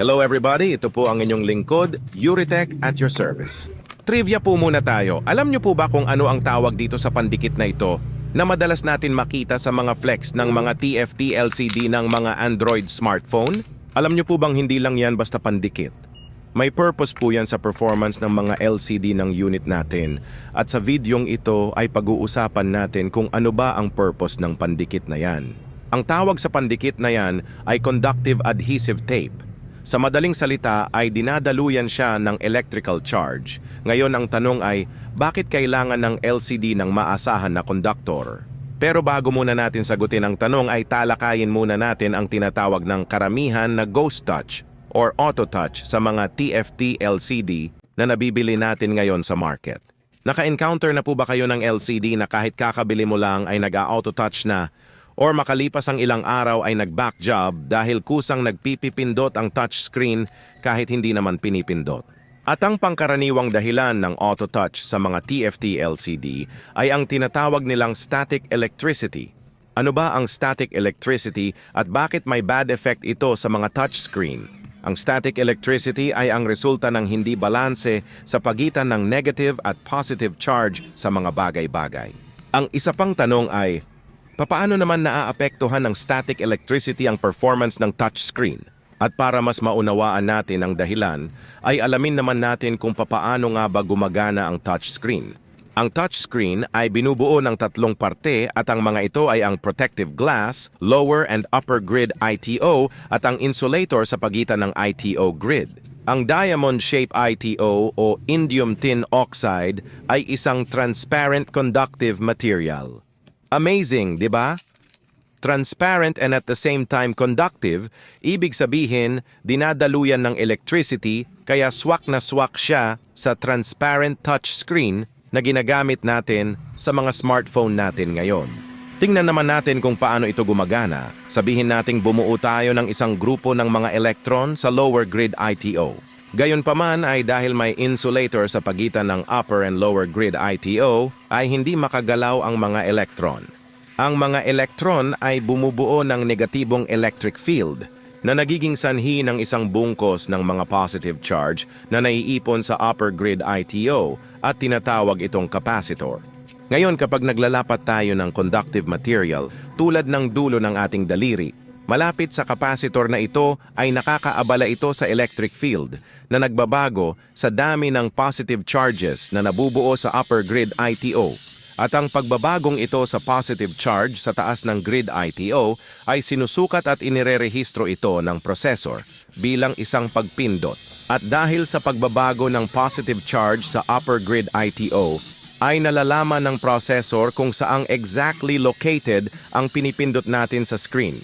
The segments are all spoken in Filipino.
Hello everybody, ito po ang inyong lingkod, Euritech at your service. Trivia po muna tayo. Alam niyo po ba kung ano ang tawag dito sa pandikit na ito na madalas natin makita sa mga flex ng mga TFT LCD ng mga Android smartphone? Alam niyo po bang hindi lang yan basta pandikit? May purpose po yan sa performance ng mga LCD ng unit natin at sa videong ito ay pag-uusapan natin kung ano ba ang purpose ng pandikit na yan. Ang tawag sa pandikit na yan ay conductive adhesive tape. Sa madaling salita ay dinadaluyan siya ng electrical charge. Ngayon ang tanong ay, bakit kailangan ng LCD ng maasahan na conductor? Pero bago muna natin sagutin ang tanong ay talakayin muna natin ang tinatawag ng karamihan na ghost touch or auto touch sa mga TFT LCD na nabibili natin ngayon sa market. Naka-encounter na po ba kayo ng LCD na kahit kakabili mo lang ay nag-auto touch na or makalipas ang ilang araw ay nag-back job dahil kusang nagpipipindot ang touchscreen kahit hindi naman pinipindot. At ang pangkaraniwang dahilan ng auto touch sa mga TFT LCD ay ang tinatawag nilang static electricity. Ano ba ang static electricity at bakit may bad effect ito sa mga touchscreen? Ang static electricity ay ang resulta ng hindi balanse sa pagitan ng negative at positive charge sa mga bagay-bagay. Ang isa pang tanong ay, papaano naman naaapektuhan ng static electricity ang performance ng touchscreen? At para mas maunawaan natin ang dahilan, ay alamin naman natin kung papaano nga ba gumagana ang touchscreen. Ang touchscreen ay binubuo ng tatlong parte at ang mga ito ay ang protective glass, lower and upper grid ITO at ang insulator sa pagitan ng ITO grid. Ang diamond shape ITO o indium tin oxide ay isang transparent conductive material. Amazing, di ba? Transparent and at the same time conductive, ibig sabihin dinadaluyan ng electricity kaya swak na swak siya sa transparent touchscreen na ginagamit natin sa mga smartphone natin ngayon. Tingnan naman natin kung paano ito gumagana. Sabihin nating bumuo tayo ng isang grupo ng mga electron sa lower grid ITO. Gayunpaman ay dahil may insulator sa pagitan ng upper and lower grid ITO ay hindi makagalaw ang mga electron. Ang mga elektron ay bumubuo ng negatibong electric field na nagiging sanhi ng isang bungkos ng mga positive charge na naiipon sa upper grid ITO at tinatawag itong capacitor. Ngayon kapag naglalapat tayo ng conductive material tulad ng dulo ng ating daliri, malapit sa capacitor na ito ay nakakaabala ito sa electric field na nagbabago sa dami ng positive charges na nabubuo sa upper grid ITO at ang pagbabagong ito sa positive charge sa taas ng grid ITO ay sinusukat at inirerehistro ito ng processor bilang isang pagpindot. At dahil sa pagbabago ng positive charge sa upper grid ITO, ay nalalaman ng processor kung saang exactly located ang pinipindot natin sa screen.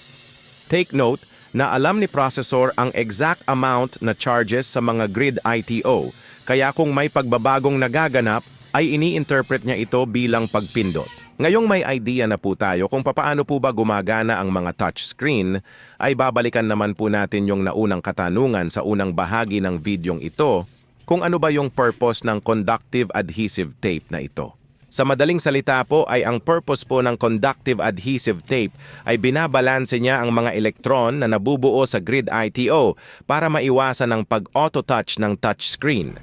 Take note na alam ni processor ang exact amount na charges sa mga grid ITO, kaya kung may pagbabagong nagaganap, ay ini-interpret niya ito bilang pagpindot. Ngayong may idea na po tayo kung papaano po ba gumagana ang mga touchscreen, ay babalikan naman po natin yung naunang katanungan sa unang bahagi ng videong ito, kung ano ba yung purpose ng conductive adhesive tape na ito. Sa madaling salita po ay ang purpose po ng conductive adhesive tape ay binabalanse niya ang mga elektron na nabubuo sa grid ITO para maiwasan ang pag-auto touch ng touchscreen.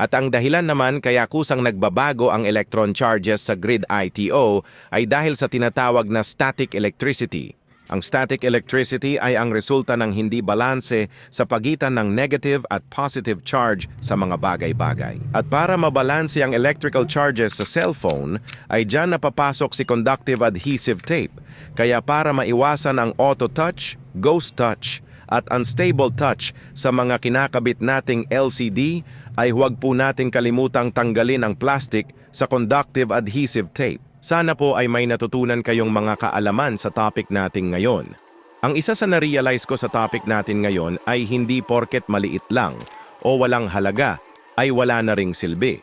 At ang dahilan naman kaya kusang nagbabago ang electron charges sa grid ITO ay dahil sa tinatawag na static electricity. Ang static electricity ay ang resulta ng hindi balanse sa pagitan ng negative at positive charge sa mga bagay-bagay. At para mabalanse ang electrical charges sa cellphone, ay dyan napapasok si conductive adhesive tape. Kaya para maiwasan ang auto touch, ghost touch, at unstable touch sa mga kinakabit nating LCD ay huwag po nating kalimutang tanggalin ang plastic sa conductive adhesive tape. Sana po ay may natutunan kayong mga kaalaman sa topic natin ngayon. Ang isa sa na-realize ko sa topic natin ngayon ay hindi porket maliit lang o walang halaga ay wala na ring silbi.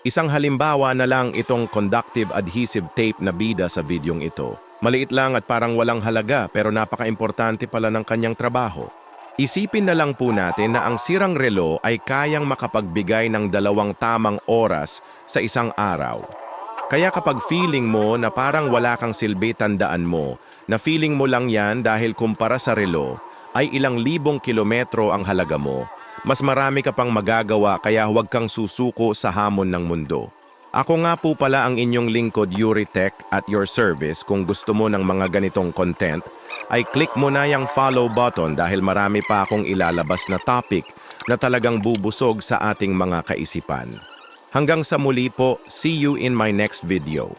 Isang halimbawa na lang itong conductive adhesive tape na bida sa videong ito. Maliit lang at parang walang halaga pero napaka-importante pala ng kanyang trabaho. Isipin na lang po natin na ang sirang relo ay kayang makapagbigay ng dalawang tamang oras sa isang araw. Kaya kapag feeling mo na parang wala kang silbi tandaan mo, na feeling mo lang yan dahil kumpara sa relo, ay ilang libong kilometro ang halaga mo, mas marami ka pang magagawa kaya huwag kang susuko sa hamon ng mundo. Ako nga po pala ang inyong lingkod Euritech at your service kung gusto mo ng mga ganitong content, ay click mo na yung follow button dahil marami pa akong ilalabas na topic na talagang bubusog sa ating mga kaisipan. Hanggang sa muli po, see you in my next video.